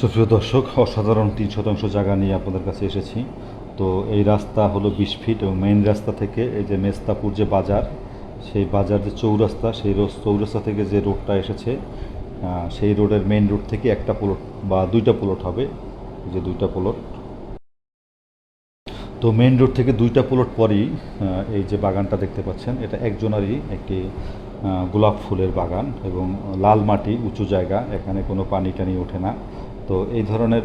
সুপ্রিয় দর্শক, অসাধারণ তিন শতাংশ জায়গা নিয়ে আপনাদের কাছে এসেছি। তো এই রাস্তা হলো বিশ ফিট এবং মেইন রাস্তা থেকে এই যে মেস্তাপুর যে বাজার, সেই বাজার যে চৌরাস্তা, সেই চৌরাস্তা থেকে যে রোডটা এসেছে সেই রোডের মেইন রোড থেকে একটা প্লট বা দুইটা প্লট হবে যে দুইটা প্লট তো মেইন রোড থেকে দুইটা প্লট পরেই এই যে বাগানটা দেখতে পাচ্ছেন, এটা একজনারই একটি গোলাপ ফুলের বাগান এবং লাল মাটি, উঁচু জায়গা, এখানে কোনো পানি টানি ওঠে না। তো এই ধরনের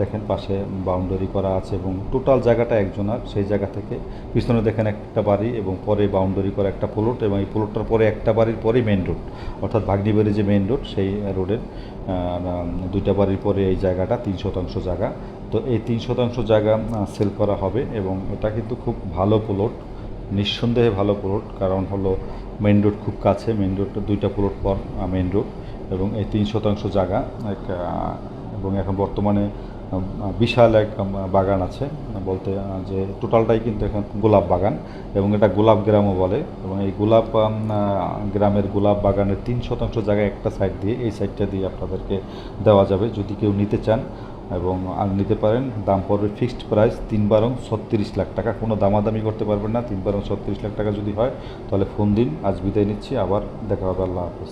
দেখেন পাশে বাউন্ডারি করা আছে এবং টোটাল জায়গাটা একজনার, সেই জায়গা থেকে পিছনে দেখেন একটা বাড়ি এবং পরে বাউন্ডারি করা একটা প্লট এবং এই প্লটটার পরে একটা বাড়ির পরেই মেইন রোড অর্থাৎ ভাগ্নিবাড়ি যে মেইন রোড সেই রোডের দুইটা বাড়ির পরে এই জায়গাটা, তিন শতাংশ জায়গা। তো এই তিন শতাংশ জায়গা সেল করা হবে এবং এটা কিন্তু খুব ভালো প্লট নিঃসন্দেহে ভালো প্লট কারণ হলো মেইন রোড খুব কাছে মেইন রোডটা দুইটা প্লট পর মেইন রোড এবং এই তিন শতাংশ জায়গা এক, এবং এখন বর্তমানে বিশাল এক বাগান আছে বলতে যে টোটালটাই কিন্তু এখন গোলাপ বাগান এবং এটা গোলাপ গ্রামও বলে এবং এই গোলাপ গ্রামের গোলাপ বাগানের তিন শতাংশ জায়গায় একটা সাইড দিয়ে এই সাইডটা দিয়ে আপনাদেরকে দেওয়া যাবে। যদি কেউ নিতে চান এবং নিতে পারেন, দাম পড়বে ফিক্সড প্রাইস তিন বারং ছত্রিশ লাখ টাকা। কোনো দামাদামি করতে পারবেন না, তিন বারং ছত্রিশ লাখ টাকা যদি হয়, তাহলে ফোন দিন, আজ বিদায় নিচ্ছি, আবার দেখা হবে, আল্লাহ হাফেজ।